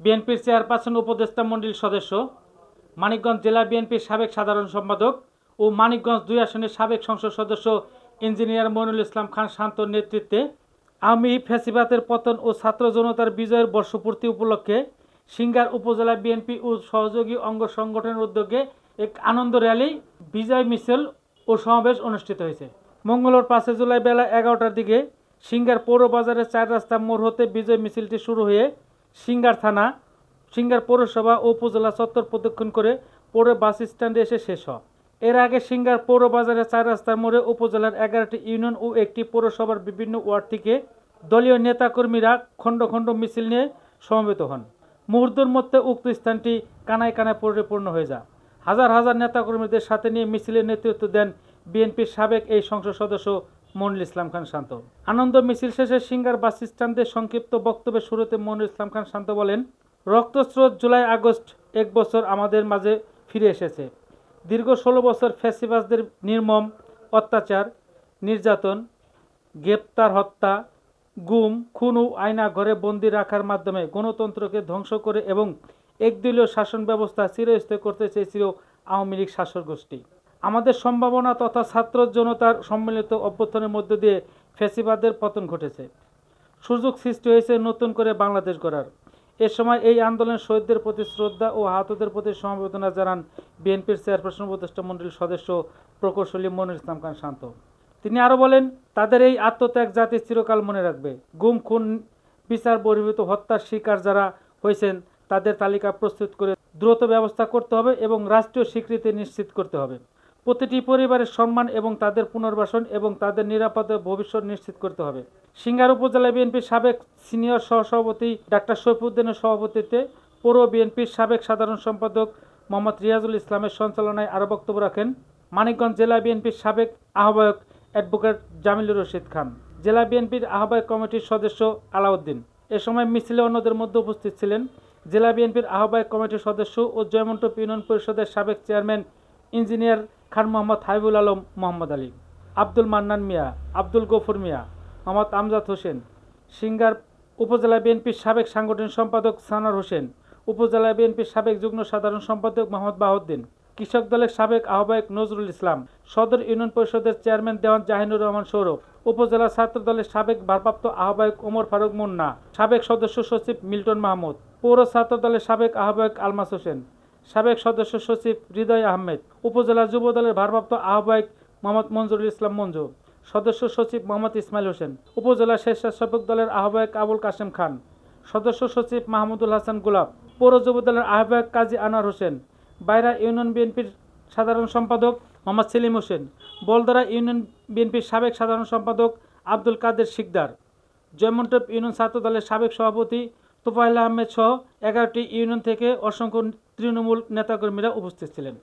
বিএনপির চেয়ারপারসন উপদেষ্টা মণ্ডলীর সদস্য, মানিকগঞ্জ জেলা বিএনপির সাবেক সাধারণ সম্পাদক ও মানিকগঞ্জ দুই আসনের সাবেক সংসদ সদস্য ইঞ্জিনিয়ার মইনুল ইসলাম খান শান্তর নেতৃত্বে আমি ফেসিবাতের পতন ও ছাত্র জনতার বিজয়ের বর্ষপূর্তি উপলক্ষে সিঙ্গার উপজেলা বিএনপি ও সহযোগী অঙ্গ সংগঠনের উদ্যোগে এক আনন্দ র্যালি বিজয় মিছিল ও সমাবেশ অনুষ্ঠিত হয়েছে। মঙ্গলবার পাঁচই জুলাই বেলা এগারোটার দিকে সিঙ্গার পৌর বাজারের চার রাস্তা মোড় হতে বিজয় মিছিলটি শুরু হয়ে সিঙ্গার থানা, সিঙ্গার পৌরসভা ও উপজেলা চত্বর প্রদক্ষিণ করে পৌর বাস স্ট্যান্ডে এসে শেষ হয়। এর আগে সিঙ্গার পৌর বাজারের চার রাস্তার মোড়ে উপজেলার এগারোটি ইউনিয়ন ও একটি পৌরসভার বিভিন্ন ওয়ার্ড থেকে দলীয় নেতাকর্মীরা খণ্ড খণ্ড মিছিল নিয়ে সমবেত হন। মুহূর্তের মধ্যে উক্ত স্থানটি কানায় কানায় পরিপূর্ণ হয়ে যায়। হাজার হাজার নেতাকর্মীদের সাথে নিয়ে মিছিলের নেতৃত্ব দেন বিএনপির সাবেক এই সংসদ সদস্য মনির ইসলাম খান শান্ত। আনন্দ মিছিল শেষে সিঙ্গার বাস স্ট্যান্ডে সংক্ষিপ্ত বক্তব্যের শুরুতে মনির ইসলাম খান শান্ত বলেন, রক্তস্রোত জুলাই, আগস্ট এক বছর আমাদের মাঝে ফিরে এসেছে। দীর্ঘ ষোলো বছর ফ্যাসিবাসদের নির্মম অত্যাচার, নির্যাতন, গ্রেপ্তার হত্যা, গুম, খুন ও আয়না ঘরে বন্দি রাখার মাধ্যমে গণতন্ত্রকে ধ্বংস করে এবং একদলীয় শাসন ব্যবস্থা চিরস্থায়ী করতে চেয়েছিল আওয়ামী লীগ শাসক গোষ্ঠী। আমাদের সম্ভাবনা তথা ছাত্র জনতার সম্মিলিত অভ্যর্থনের মধ্য দিয়ে ফ্যাসিবাদের পতন ঘটেছে। সুযোগ সৃষ্টি হয়েছে নতুন করে বাংলাদেশ গড়ার। এ সময় এই আন্দোলনের শহীদদের প্রতি শ্রদ্ধা ও আহতদের প্রতি সমবেদনা জানান বিএনপির চেয়ারপারসন উপদেষ্টা মন্ডলীর সদস্য প্রকৌশলী মনির ইসলাম খান শান্ত। তিনি আরও বলেন, তাদের এই আত্মত্যাগ জাতি চিরকাল মনে রাখবে। গুম, খুন, বিচার বহির্ভূত হত্যার শিকার যারা হয়েছেন, তাদের তালিকা প্রস্তুত করে দ্রুত ব্যবস্থা করতে হবে এবং রাষ্ট্রীয় স্বীকৃতি নিশ্চিত করতে হবে। প্রতিটি পরিবারের সম্মান এবং তাদের পুনর্বাসন এবং তাদের নিরাপদে ভবিষ্যৎ নিশ্চিত করতে হবে। সিঙ্গার উপজেলা বিএনপির সাবেক সিনিয়র সহসভাপতি ডাক্তার শৈফুদ্দিনের সভাপতিত্বে পৌর বিএনপির সাবেক সাধারণ সম্পাদক মোহাম্মদ রিয়াজুল ইসলামের সঞ্চালনায় আরও বক্তব্য রাখেন মানিকগঞ্জ জেলা বিএনপির সাবেক আহ্বায়ক অ্যাডভোকেট জামিলুর রশিদ খান, জেলা বিএনপির আহ্বায়ক কমিটির সদস্য আলাউদ্দিন। এ সময় মিছিলে অন্যদের মধ্যে উপস্থিত ছিলেন জেলা বিএনপির আহ্বায়ক কমিটির সদস্য ও জয়মন্ত ইউনিয়ন পরিষদের সাবেক চেয়ারম্যান ইঞ্জিনিয়ার খান মোহাম্মদ হাইবুল আলম মোহাম্মদ আলী, আব্দুল মান্নান মিয়া, আব্দুল গফুর মিয়া, মোহাম্মদ আমজাদ হোসেন, সিঙ্গার উপজেলা বিএনপির সাবেক সাংগঠনিক সম্পাদক সানার হোসেন, উপজেলা বিএনপির সাবেক যুগ্ম সাধারণ সম্পাদক মোহাম্মদ বাহুদ্দিন কৃষক দলের সাবেক আহ্বায়ক নজরুল ইসলাম, সদর ইউনিয়ন পরিষদের চেয়ারম্যান দেওয়ান জাহিনুর রহমান সৌরভ, উপজেলা ছাত্র দলের সাবেক ভারপ্রাপ্ত আহ্বায়ক ওমর ফারুক মুন্না, সাবেক সদস্য সচিব মিল্টন মাহমুদ, পৌর ছাত্র দলের সাবেক আহ্বায়ক আলমাস হোসেন সাবেক সদস্য সচিব হৃদয় আহমেদ, উপজেলা যুব দলের ভারপ্রাপ্ত আহ্বায়ক মোহাম্মদ মঞ্জুরুল ইসলাম মঞ্জু, সদস্য সচিব মোহাম্মদ ইসমাইল হোসেন, উপজেলা স্বেচ্ছাসেবক দলের আহ্বায়ক আবুল কাশেম খান, সদস্য সচিব মাহমুদুল হাসান গোলাপ, পৌর যুব দলের আহ্বায়ক কাজী আনোয়ার হোসেন, বাইরা ইউনিয়ন বিএনপির সাধারণ সম্পাদক মোহাম্মদ সেলিম হোসেন, বলদরা ইউনিয়ন বিএনপির সাবেক সাধারণ সম্পাদক আব্দুল কাদের শিকদার, জয়মন্টপ ইউনিয়ন ছাত্র দলের সাবেক সভাপতি তোফাইল আহমেদ সহ এগারোটি ইউনিয়ন থেকে অসংখ্য তৃণমূল নেতাকর্মীরা উপস্থিত ছিলেন।